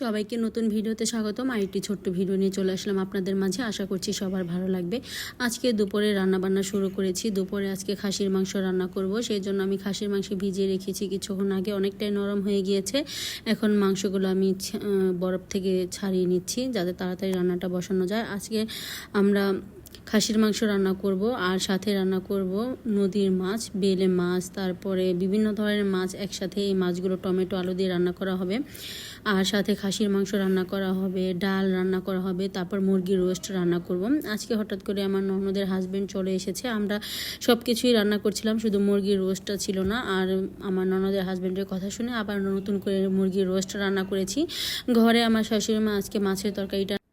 সবাইকে নতুন ভিডিওতে স্বাগতম। আর একটি ছোট্ট ভিডিও নিয়ে চলে আসলাম আপনাদের মাঝে। আশা করছি সবার ভালো লাগবে। আজকে দুপুরে রান্না বান্না শুরু করেছি। দুপুরে আজকে খাসির মাংস রান্না করব। সেই জন্য আমি খাসির মাংস ভিজিয়ে রেখেছি কিছুক্ষণ আগে। অনেকটাই নরম হয়ে গিয়েছে। এখন মাংসগুলো আমি বরফ থেকে ছাড়িয়ে নিচ্ছি যাতে তাড়াতাড়ি রান্নাটা বসানো যায়। আজকে আমরা খাসির মাংস রান্না করব আর সাথে রান্না করব নদীর মাছ, বেলে মাছ, তারপরে বিভিন্ন ধরনের মাছ, একসাথে এই মাছগুলো টমেটো, আলু দিয়ে রান্না করা হবে। আর সাথে খাসির মাংস রান্না করা হবে, ডাল রান্না করা হবে, তারপর মুরগির রোস্ট রান্না করব। আজকে হঠাৎ করে আমার ননদের হাজব্যান্ড চলে এসেছে। আমরা সব কিছুই রান্না করছিলাম, শুধু মুরগির রোস্টটা ছিল না। আর আমার ননদের হাজবেন্ডের কথা শুনে আবার নতুন করে মুরগির রোস্ট রান্না করেছি। ঘরে আমার শাশুড়ি মা আজকে মাছের তরকারিটা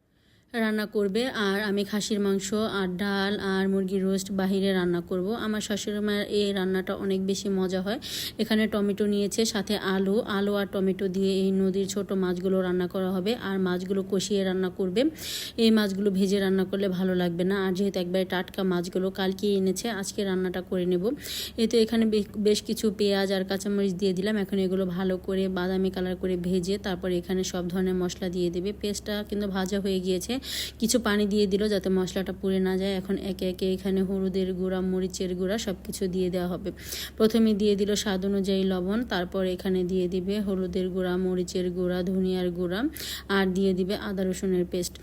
রান্না করবে। আর আমি খাসির মাংস আর ডাল আর মুরগির রোস্ট বাহিরে রান্না করব। আমার শাশুড়ি মায়ের এই রান্নাটা অনেক বেশি মজা হয়। এখানে টমেটো নিয়েছে, সাথে আলু। আলু আর টমেটো দিয়ে এই নদীর ছোট মাছগুলো রান্না করা হবে আর মাছগুলো কষিয়ে রান্না করবে। এই মাছগুলো ভেজে রান্না করলে ভালো লাগবে না। আর যেহেতু একবারে টাটকা মাছগুলো কালকে এনেছে, আজকে রান্নাটা করে নেব। এই তো এখানে বেশ কিছু পেঁয়াজ আর কাঁচামরিচ দিয়ে দিলাম। এখন এগুলো ভালো করে বাদামি কালার করে ভেজে তারপর এখানে সব ধরনের মশলা দিয়ে দেবে। পেস্টটা কিন্তু ভাজা হয়ে গিয়েছে। কিছু পানি দিয়ে দিল যাতে মশলাটা পুড়ে না যায়। এখন একে একে এখানে হলুদের গুঁড়া, মরিচের গুঁড়া সব কিছু দিয়ে দেওয়া হবে। প্রথমে দিয়ে দিল স্বাদ অনুযায়ী লবণ, তারপর এখানে দিয়ে দিবে হলুদের গুঁড়া, মরিচের গুঁড়া, ধনিয়ার গুঁড়া আর দিয়ে দিবে আদা রসুনের পেস্ট।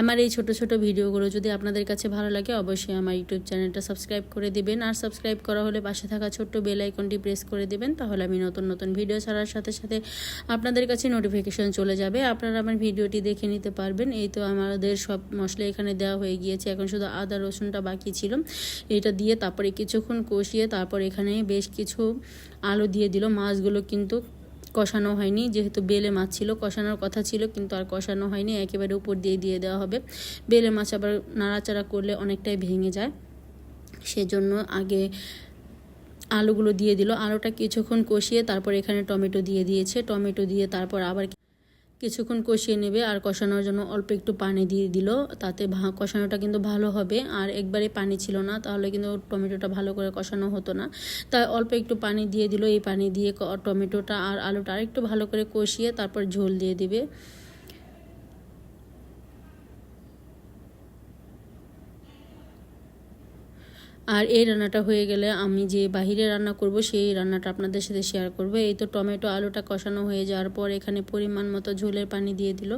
আমার এই ছোট ছোট ভিডিওগুলো যদি আপনাদের কাছে ভালো লাগে, অবশ্যই আমার ইউটিউব চ্যানেলটা সাবস্ক্রাইব করে দিবেন। আর সাবস্ক্রাইব করা হলে পাশে থাকা ছোট্ট বেল আইকনটি প্রেস করে দিবেন, তাহলে আমি নতুন নতুন ভিডিও ছাড়ার সাথে সাথে আপনাদের কাছে নোটিফিকেশন চলে যাবে। আপনারা আমার ভিডিওটি দেখে নিতে পারবেন। এই তো আমাদের সব মশলা এখানে দেওয়া হয়ে গিয়েছে। এখন শুধু আদা, রসুনটা বাকি ছিল। এটা দিয়ে তারপরে কিছুক্ষণ কষিয়ে তারপর এখানে বেশ কিছু আলু দিয়ে দিল। মাছগুলো কিন্তু কষানো হয়নি। যেহেতু বেলে মাছ ছিল, কষানোর কথা ছিল, কিন্তু আর কষানো হয়নি। একেবারে উপর দিয়ে দিয়ে দেওয়া হবে। বেলে মাছ আবার নাড়াচাড়া করলে অনেকটাই ভেঙে যায়। সেজন্য আগে আলুগুলো দিয়ে দিল। আলুটা কিছুক্ষণ কষিয়ে তারপর এখানে টমেটো দিয়ে দিয়েছে। টমেটো দিয়ে তারপর আবার কিছুক্ষণ কষিয়ে নেবে আর কষানোর জন্য অল্প একটু পানি দিয়ে দিল, তাতে কষানোটা কিন্তু ভালো হবে। আর একবারে পানি ছিল না, তাহলে কিন্তু টমেটোটা ভালো করে কষানো হতো না। তাই অল্প একটু পানি দিয়ে দিল। এই পানি দিয়ে টমেটোটা আর আলুটা আরেকটু ভালো করে কষিয়ে তারপর ঝোল দিয়ে দিবে। আর এই রান্নাটা হয়ে গেলে আমি যে বাহিরে রান্না করব, সেই রান্নাটা আপনাদের সাথে শেয়ার করব। এই তো টমেটো আলুটা কষানো হয়ে যাওয়ার পর এখানে পরিমাণ মতো ঝোলের পানি দিয়ে দিল।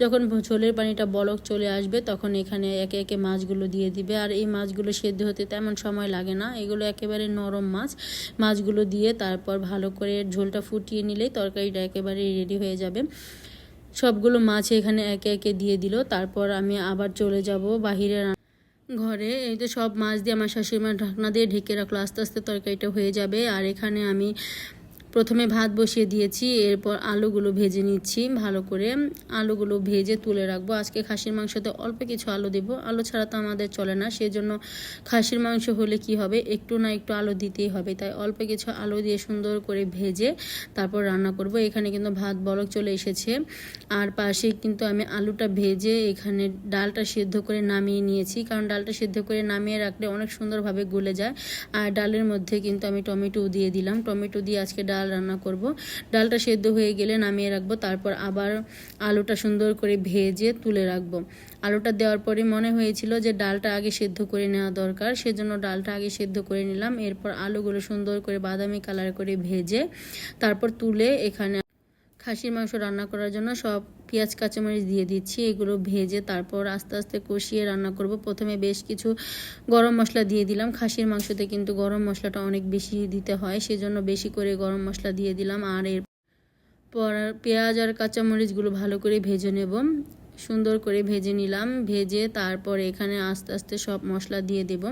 যখন ঝোলের পানিটা বলক চলে আসবে, তখন এখানে একে একে মাছগুলো দিয়ে দিবে। আর এই মাছগুলো সেদ্ধ হতে তেমন সময় লাগে না। এগুলো একেবারে নরম মাছ। মাছগুলো দিয়ে তারপর ভালো করে ঝোলটা ফুটিয়ে নিলেই তরকারিটা একেবারে রেডি হয়ে যাবে। সবগুলো মাছ এখানে একে একে দিয়ে দিল। তারপর আমি আবার চলে যাব বাহিরে ঘরে, এই তো সব মাছ দিয়ে আমার শাশুড়ি মা ঢাকনা দিয়ে ঢেকে রাখল, আস্তে আস্তে তরকারিটা হয়ে যাবে। আর এখানে আমি প্রথমে ভাত বসিয়ে দিয়েছি, এরপর আলুগুলো ভেজে নিচ্ছি ভালো করে। আলুগুলো ভেজে তুলে রাখব। আজকে খাসির মাংসতে অল্প কিছু আলু দেবো। আলু ছাড়া তো আমাদের চলে না, সেজন্য খাসির মাংস হলে কি হবে? একটু না একটু আলু দিতেই হবে। তাই অল্প কিছু আলু দিয়ে সুন্দর করে ভেজে তারপর রান্না করব। এখানে কিন্তু ভাত বলক চলে এসেছে। আর পাশে কিন্তু আমি আলুটা ভেজে এখানে ডালটা সিদ্ধ করে নামিয়ে নিয়েছি। কারণ ডালটা সিদ্ধ করে নামিয়ে রাখলে অনেক সুন্দরভাবে গলে যায়। আর ডালের মধ্যে কিন্তু আমি টমেটো দিয়ে দিলাম। টমেটো দিয়ে আজকে ডাল রান্না করব। ডালটা সেদ্ধ হয়ে গেলে নামিয়ে রাখব, তারপর আবার আলুটা সুন্দর করে ভেজে তুলে রাখব। আলুটা দেওয়ার পরে মনে হয়েছিল যে ডালটা আগে সেদ্ধ করে নেওয়া দরকার, সেজন্য ডালটা আগে সেদ্ধ করে নিলাম। এরপর আলুগুলো সুন্দর করে বাদামি কালার করে ভেজে তারপর তুলে এখানে খাসির মাংস রান্না করার জন্য সব পেঁয়াজ, কাঁচামরিচ দিয়ে দিচ্ছি। এগুলো ভেজে তারপর আস্তে আস্তে কষিয়ে রান্না করব। প্রথমে বেশ কিছু গরম মশলা দিয়ে দিলাম। খাসির মাংসতে কিন্তু গরম মশলাটা অনেক বেশি দিতে হয়, সেজন্য বেশি করে গরম মশলা দিয়ে দিলাম। আর এর পর পেঁয়াজ আর কাঁচামরিচগুলো ভালো করে ভেজে নেব। সুন্দর করে ভেজে নিলাম। ভেজে তারপর এখানে আস্তে আস্তে সব মশলা দিয়ে দেব।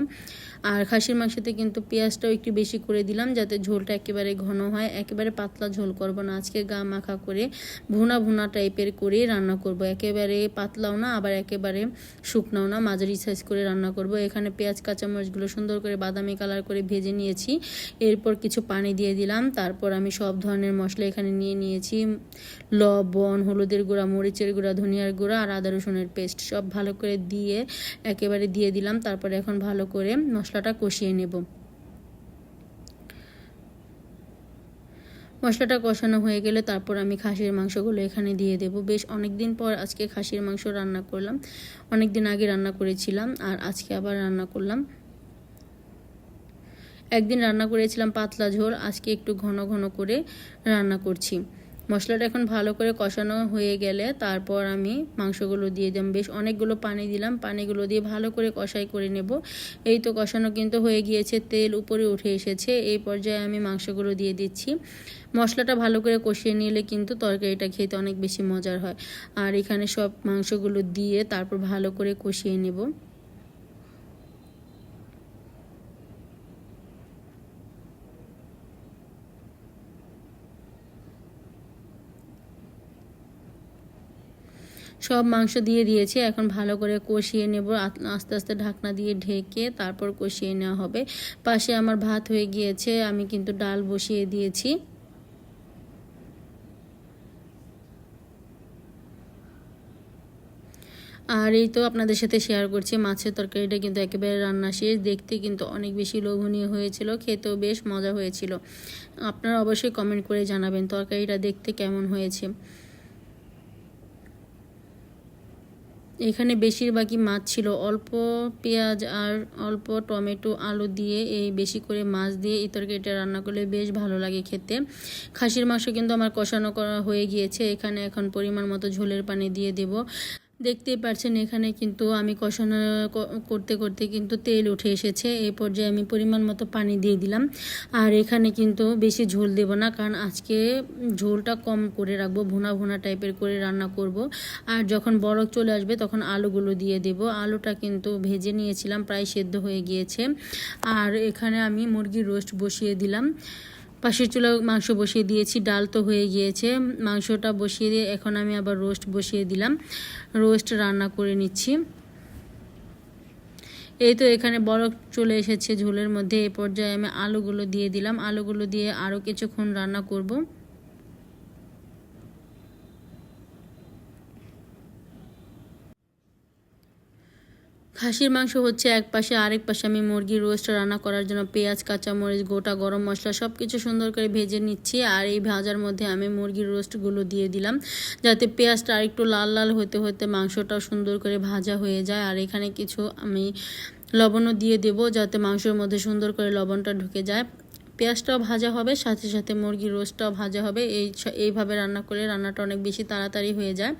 আর খাসির মাংসতে কিন্তু পেঁয়াজটাও একটু বেশি করে দিলাম যাতে ঝোলটা একেবারে ঘন হয়। একেবারে পাতলা ঝোল করব না। আজকে গা মাখা করে ভুনা ভুনা টাইপের করে রান্না করব। একেবারে পাতলাও না, আবার একেবারে শুকনাও না। মাঝারি সাইজ করে রান্না করব। এখানে পেঁয়াজ, কাঁচামরিচগুলো সুন্দর করে বাদামি কালার করে ভেজে নিয়েছি। এরপর কিছু পানি দিয়ে দিলাম। তারপর আমি সব ধরনের মশলা এখানে নিয়ে নিয়েছি। লবণ, হলুদের গুঁড়া, মরিচের গুঁড়া, ধনিয়ার গুঁড়া আর আদা রসুনের পেস্ট সব ভালো করে দিয়ে একেবারে দিয়ে দিলাম, তারপরে এখন ভালো করে মশলাটা কষিয়ে নেব। মশলাটা কষানো হয়ে গেলে তারপর আমি খাসির মাংসগুলো এখানে দিয়ে দেব। বেশ অনেক দিন পর আজকে খাসির মাংস রান্না করলাম অনেক দিন আগে রান্না করেছিলাম আর আজকে আবার রান্না করলাম। একদিন রান্না করেছিলাম পাতলা ঝোল, আজকে একটু ঘন ঘন করে রান্না করছি। মশলাটা এখন ভালো করে কষানো হয়ে গেলে তারপর আমি মাংসগুলো দিয়ে দিলাম। বেশ অনেকগুলো পানি দিলাম। পানিগুলো দিয়ে ভালো করে কষাই করে নেব। এই তো কষানো কিন্তু হয়ে গিয়েছে, তেল উপরে উঠে এসেছে। এই পর্যায়ে আমি মাংসগুলো দিয়ে দিচ্ছি। মশলাটা ভালো করে কষিয়ে নিলে কিন্তু তরকারিটা খেতে অনেক বেশি মজার হয়। আর এখানে সব মাংসগুলো দিয়ে তারপর ভালো করে কষিয়ে নেব। সব মাংস দিয়ে দিয়েছি। এখন ভালো করে কষিয়ে নেব। আস্তে আস্তে ঢাকনা দিয়ে ঢেকে তারপর কষিয়ে নেওয়া হবে। পাশে আমার ভাত হয়ে গিয়েছে। আমি কিন্তু ডাল বসিয়ে দিয়েছি। আর এই তো আপনাদের সাথে শেয়ার করছি। মাছের তরকারিটা কিন্তু একেবারে রান্না শেষ। দেখতে কিন্তু অনেক বেশি লোভনীয় হয়েছিল। খেতেও বেশ মজা হয়েছিল। আপনারা অবশ্যই কমেন্ট করে জানাবেন তরকারিটা দেখতে কেমন হয়েছে। এখানে বেশিরভাগই মাছ ছিল। অল্প পেঁয়াজ আর অল্প টমেটো, আলু দিয়ে এই বেশি করে মাছ দিয়ে এই তরকারিটা রান্না করলে বেশ ভালো লাগে খেতে। খাসির মাংস কিন্তু আমার কষানো করা হয়ে গিয়েছে। এখানে এখন পরিমাণ মতো ঝোলের পানি দিয়ে দেব। দেখতেই পাচ্ছেন এখানে কিন্তু আমি কষানো করতে করতে কিন্তু তেল উঠে এসেছে। এই পর্যায়ে আমি পরিমাণ মতো পানি দিয়ে দিলাম। আর এখানে কিন্তু বেশি ঝোল দেব না, কারণ আজকে ঝোলটা কম করে রাখব, ভুনা ভুনা টাইপের করে রান্না করব। আর যখন বরফ চলে আসবে, তখন আলুগুলো দিয়ে দেব। আলুটা কিন্তু ভেজে নিয়েছিলাম, প্রায় সেদ্ধ হয়ে গিয়েছে। আর এখানে আমি মুরগির রোস্ট বসিয়ে দিলাম। পাশের চুলা মাংস বসিয়ে দিয়েছি, ডাল তো হয়ে গিয়েছে। মাংসটা বসিয়ে দিয়ে এখন আমি আবার রোস্ট বসিয়ে দিলাম। রোস্ট রান্না করে নিচ্ছি। এই তো এখানে বরফ চলে এসেছে ঝোলের মধ্যে। এ পর্যায়ে আমি আলুগুলো দিয়ে দিলাম। আলুগুলো দিয়ে আরও কিছুক্ষণ রান্না করব। খাসির মাংস হচ্ছে এক পাশে, আরেক পাশে আমি মুরগির রোস্ট রান্না করার জন্য পেঁয়াজ, কাঁচামরিচ, গোটা গরম মশলা সব কিছু সুন্দর করে ভেজে নিচ্ছি আর এই ভাজার মধ্যে আমি মুরগির রোস্টগুলো দিয়ে দিলাম যাতে পেঁয়াজটা আরেকটু লাল লাল হতে হতে মাংসটাও সুন্দর করে ভাজা হয়ে যায়। আর এখানে কিছু আমি লবণও দিয়ে দেবো যাতে মাংসের মধ্যে সুন্দর করে লবণটা ঢুকে যায়। পেঁয়াজটাও ভাজা হবে, সাথে সাথে মুরগির রোস্টটাও ভাজা হবে। এই এইভাবে রান্না করলে রান্নাটা অনেক বেশি তাড়াতাড়ি হয়ে যায়।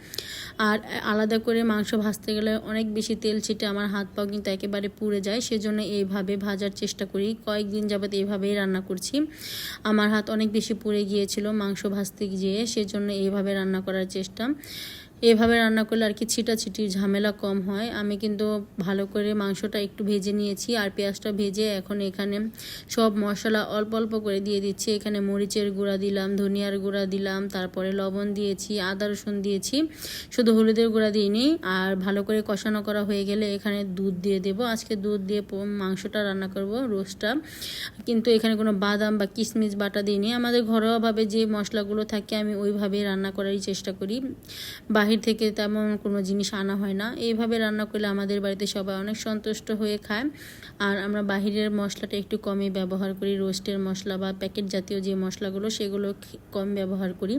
আর আলাদা করে মাংস ভাজতে গেলে অনেক বেশি তেল ছিটে আমার হাত পাও কিন্তু একেবারে পুড়ে যায়, সেজন্য এইভাবে ভাজার চেষ্টা করি। কয়েকদিন যাবত এইভাবেই রান্না করছি। আমার হাত অনেক বেশি পুড়ে গিয়েছিল মাংস ভাজতে গিয়ে, সেজন্য এইভাবে রান্না করার চেষ্টা। এভাবে রান্না করলে আর কি ছিটাছিটির ঝামেলা কম হয়। আমি কিন্তু ভালো করে মাংসটা একটু ভেজে নিয়েছি আর পেঁয়াজটা ভেজে এখন এখানে সব মশলা অল্প অল্প করে দিয়ে দিচ্ছি। এখানে মরিচের গুঁড়া দিলাম, ধনিয়ার গুঁড়া দিলাম, তারপরে লবণ দিয়েছি, আদা রসুন দিয়েছি। শুধু হলুদের গুঁড়া দিইনি আর ভালো করে কষানো করা হয়ে গেলে এখানে দুধ দিয়ে দেব। আজকে দুধ দিয়ে মাংসটা রান্না করব, রোস্টটা। কিন্তু এখানে কোনো বাদাম বা কিশমিশ বাটা দিইনি। আমাদের ঘরোয়াভাবে যে মশলাগুলো থাকে আমি ওইভাবেই রান্না করারই চেষ্টা করি। বা বাহির থেকে তেমন কোনো জিনিস আনা হয় না। এইভাবে রান্না করলে আমাদের বাড়িতে সবাই অনেক সন্তুষ্ট হয়ে খায়। আর আমরা বাহিরের মশলাটা একটু কমই ব্যবহার করি। রোস্টের মশলা বা প্যাকেট জাতীয় যে মশলাগুলো, সেগুলো কম ব্যবহার করি।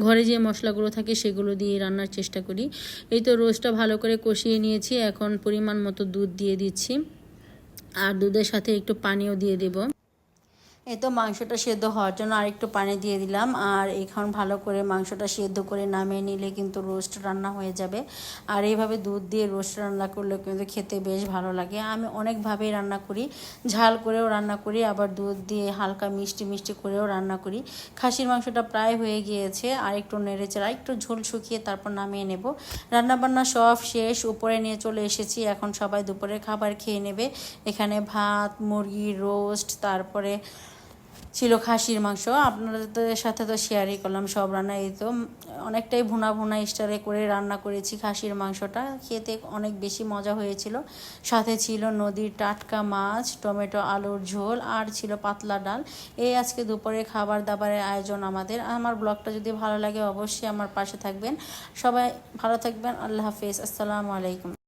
ঘরে যে মশলাগুলো থাকে, সেগুলো দিয়ে রান্নার চেষ্টা করি। এই তো রোস্টটা ভালো করে কষিয়ে নিয়েছি। এখন পরিমাণ মতো দুধ দিয়ে দিচ্ছি। আর দুধের সাথে একটু পানিও দিয়ে দেবো। এই তো মাংসটা সেদ্ধ হওয়ার জন্য আরেকটু পানি দিয়ে দিলাম। আর এখন ভালো করে মাংসটা সেদ্ধ করে নামিয়ে নিলে কিন্তু রোস্ট রান্না হয়ে যাবে। আর এইভাবে দুধ দিয়ে রোস্ট রান্না করলে কিন্তু খেতে বেশ ভালো লাগে। আমি অনেকভাবেই রান্না করি। ঝাল করেও রান্না করি, আবার দুধ দিয়ে হালকা মিষ্টি মিষ্টি করেও রান্না করি। খাসির মাংসটা প্রায় হয়ে গিয়েছে। আর একটু নেড়েচে আর একটু ঝোল শুকিয়ে তারপর নামিয়ে নেব। রান্নাবান্না সব শেষ, উপরে নিয়ে চলে এসেছি। এখন সবাই দুপুরে খাবার খেয়ে নেবে। এখানে ভাত, মুরগি, রোস্ট, তারপরে ছিল খাসির মাংস। আপনাদের সাথে তো শেয়ারই করলাম, সব রান্না। এই তো অনেকটাই ভুনা ভুনা স্টারে করে রান্না করেছি খাসির মাংসটা। খেতে অনেক বেশি মজা হয়েছিল। সাথে ছিল নদীর টাটকা মাছ, টমেটো, আলুর ঝোল আর ছিল পাতলা ডাল। এই আজকে দুপুরে খাবার দাবারের আয়োজন আমাদের। আমার ব্লগটা যদি ভালো লাগে অবশ্যই আমার পাশে থাকবেন। সবাই ভালো থাকবেন। আল্লাহ হাফিজ। আসসালামু আলাইকুম।